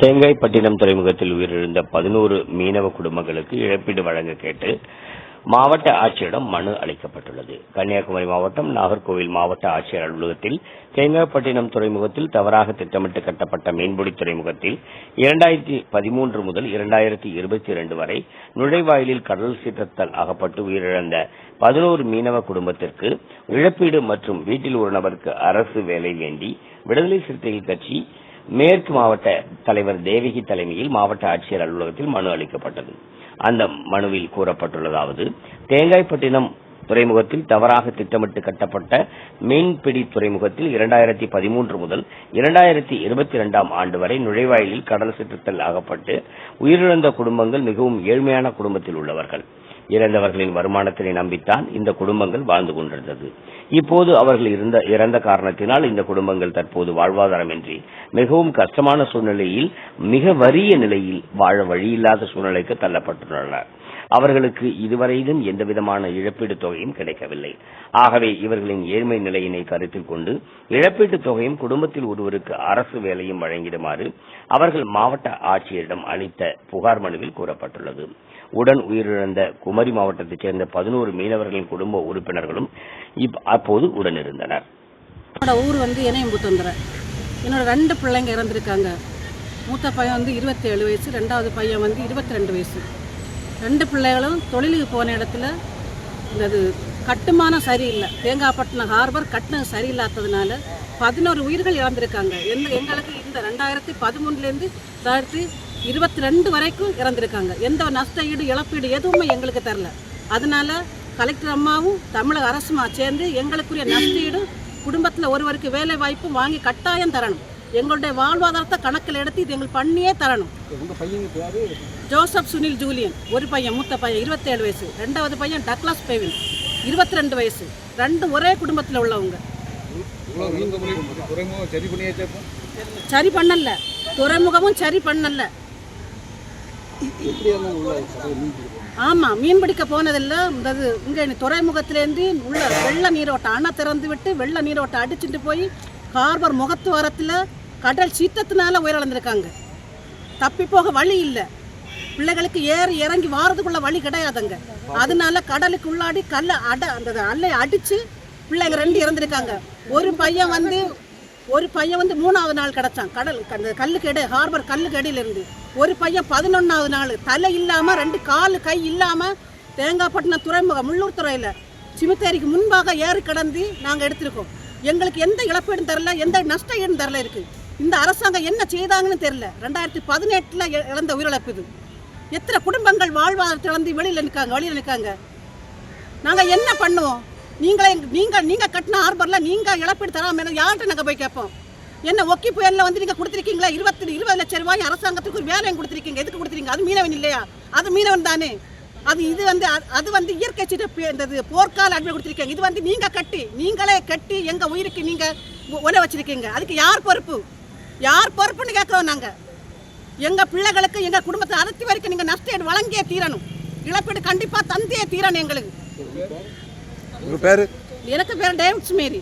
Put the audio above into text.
தேங்காய்பட்டினம் துறைமுகத்தில் உயிரிழந்த பதினோரு மீனவ குடும்பங்களுக்கு இழப்பீடு வழங்க கேட்டு மாவட்ட ஆட்சியரிடம் மனு அளிக்கப்பட்டுள்ளது. கன்னியாகுமரி மாவட்டம் நாகர்கோவில் மாவட்ட ஆட்சியர் அலுவலகத்தில் தேங்காய்பட்டினம் துறைமுகத்தில் தவறாக திட்டமிட்டு கட்டப்பட்ட மீன்பிடி துறைமுகத்தில் இரண்டாயிரத்தி பதிமூன்று முதல் இரண்டாயிரத்தி இருபத்தி இரண்டு வரை நுழைவாயிலில் கடல் சீற்றத்தால் அகப்பட்டு உயிரிழந்த பதினோரு மீனவ குடும்பத்திற்கு இழப்பீடு மற்றும் வீட்டில் ஒரு நபருக்கு அரசு வேலை வேண்டி விடுதலை சிறுத்தைகள் கட்சி மேற்கு மாவட்ட தலைவர் தேவகி தலைமையில் மாவட்ட ஆட்சியர் அலுவலகத்தில் மனு அளிக்கப்பட்டது. அந்த மனுவில் கூறப்பட்டுள்ளதாவது தேங்காய்பட்டினம் துறைமுகத்தில் தவறாக திட்டமிட்டு கட்டப்பட்ட மீன்பிடி துறைமுகத்தில் இரண்டாயிரத்தி பதிமூன்று முதல் இரண்டாயிரத்தி இருபத்தி இரண்டாம் ஆண்டு வரை நுழைவாயிலில் கடல் சுற்றுத்தல் அகப்பட்டு உயிரிழந்த குடும்பங்கள் மிகவும் ஏழ்மையான குடும்பத்தில் உள்ளவர்கள். இறந்தவர்களின் வருமானத்தினை நம்பித்தான் இந்த குடும்பங்கள் வாழ்ந்து கொண்டிருந்தது. இப்போது அவர்கள் இருந்த இறந்த காரணத்தினால் இந்த குடும்பங்கள் தற்போது வாழ்வாதாரமின்றி மிகவும் கஷ்டமான சூழ்நிலையில் மிக வறிய நிலையில் வாழ வழியில்லாத சூழ்நிலைக்கு தள்ளப்பட்டுள்ளனர் அவர்களுக்கு இதுவரையிலும் எந்தவிதமான இழப்பீடு தொகையும் கிடைக்கவில்லை. ஆகவே இவர்களின் ஏழ்மை நிலையினை கருத்தில் கொண்டு இழப்பீட்டுத் தொகையும் குடும்பத்தில் ஒருவருக்கு அரசு வேலையும் வழங்கிடுமாறு அவர்கள் மாவட்ட ஆட்சியரிடம் அளித்த புகார் மனுவில் கூறப்பட்டுள்ளது. உடன் உயிரிழந்த குமரி மாவட்டத்தைச் சேர்ந்த பதினோரு மீனவர்களின் குடும்ப உறுப்பினர்களும் இப்- அப்போது உடனிருந்தனர். என்னோட ஊர் வந்து இணையம்புத்தந்துறை என்னோட ரெண்டு பிள்ளைங்க இறந்துருக்காங்க. மூத்த பையன் வந்து இருபத்தேழு வயசு ரெண்டாவது பையன் வந்து இருபத்தி ரெண்டு வயசு. ரெண்டு பிள்ளைகளும் தொழிலுக்கு போன இடத்துல இந்த இது கட்டுமானம் சரியில்லை தேங்காய்பட்டினம் ஹார்பர் கட்டினம் சரியில்லாததுனால பதினோரு உயிர்கள் இறந்துருக்காங்க. எந்த எங்களுக்கு இந்த ரெண்டாயிரத்தி பதிமூணுலேருந்து ரெண்டாயிரத்தி இருபத்தி ரெண்டு வரைக்கும் இறந்துருக்காங்க. எந்த நஷ்ட ஈடு இழப்பீடு எதுவுமே எங்களுக்கு தரல. அதனால கலெக்டர் அம்மாவும் தமிழக அரசுமா சேர்ந்து எங்களுக்குரிய நஷ்டஈடு குடும்பத்தில் ஒருவருக்கு வேலை வாய்ப்பு வாங்கி கட்டாயம் தரணும். எங்களுடைய வாழ்வாதாரத்தை கணக்கில் எடுத்து இது எங்களுக்கு பண்ணியே தரணும். ஜோசப் சுனில் ஜூலியன் ஒரு பையன் மூத்த பையன் இருபத்தேழு வயசு. ரெண்டாவது பையன் டக்ளாஸ் பேவின் இருபத்தி ரெண்டு வயசு. ரெண்டு ஒரே குடும்பத்தில் உள்ளவங்க. சரி பண்ணல. துறைமுகமும் சரி பண்ணல எப்படி இருந்தால் உள்ள மீன் பிடிக்கும் ஆமாம் மீன் பிடிக்க போனதில்ல. இந்த இங்கே துறைமுகத்திலேருந்து உள்ள வெள்ள நீரோட்டம் அணை திறந்து விட்டு வெள்ள நீரோட்டம் அடிச்சுட்டு போய் ஹார்பர் முகத்து வரத்தில் கடல் சீற்றத்தினால உயிரிழந்திருக்காங்க. தப்பி போக வழி இல்லை. பிள்ளைகளுக்கு ஏறி இறங்கி வாரதுக்குள்ள வழி கிடையாதுங்க. அதனால கடலுக்கு உள்ளாடி கல்லை அட அந்த அல்லை அடித்து பிள்ளைங்க ரெண்டு இறந்திருக்காங்க. ஒரு பையன் வந்து ஒரு பையன் வந்து மூணாவது நாள் கிடச்சான். கடல் அந்த கல்லுக்கு ஹார்பர் கல்லுக்கு இருந்து ஒரு பையன் பதினொன்றாவது நாள் தலை இல்லாமல் ரெண்டு கால் கை இல்லாமல் தேங்காய்பட்டினம் துறைமுகம் முள்ளூர் துறையில் சிமித்தேரிக்கு முன்பாக ஏறி கடந்து நாங்கள் எடுத்திருக்கோம். எங்களுக்கு எந்த இழப்பீடும் தரல எந்த நஷ்ட ஈடும் தரல இருக்குது இந்த அரசாங்கம் என்ன செய்தாங்கன்னு தெரில ரெண்டாயிரத்தி பதினெட்டில் இழந்த உயிரிழப்பு இது. எத்தனை குடும்பங்கள் வாழ்வாதாரத்தை இழந்து வெளியில் நிற்காங்க வெளியில் நிற்காங்க நாங்கள் என்ன பண்ணுவோம்? நீங்களே நீங்கள் நீங்கள் கட்டின ஹார்பரில் நீங்கள் இழப்பீடு தராமல் யார்கிட்ட நாங்கள் போய் கேட்போம்? என்ன ஒக்கி புயலில் வந்து நீங்கள் கொடுத்துருக்கீங்களா? இருபத்தி இருபது லட்சம் ரூபாய் அரசாங்கத்துக்கு ஒரு வேலையும் கொடுத்துருக்கீங்க. எதுக்கு கொடுத்துருக்கீங்க? அது மீனவன் இல்லையா? அது மீனவன் தானே. அது இது வந்து அது- அது வந்து இயற்கை சீட்டு இந்த இது போர்க்கால அடிமை கொடுத்துருக்கீங்க. இது வந்து நீங்கள் கட்டி நீங்களே கட்டி எங்கள் உயிருக்கு நீங்கள் உல வச்சுருக்கீங்க. அதுக்கு யார் பொறுப்பு? யார் பொறுப்புன்னு கேட்குறோம் நாங்கள் எங்கள் பிள்ளைகளுக்கு எங்கள் குடும்பத்தை அறுத்தி வரைக்கும் நீங்கள் நஷ்டம் வழங்கியே தீரணும். இழப்பீடு கண்டிப்பாக தந்தே தீரணும் எங்களுக்கு. உங்கள் பேர்? எனக்கு பேர் டேவிட்ஸ் மேரி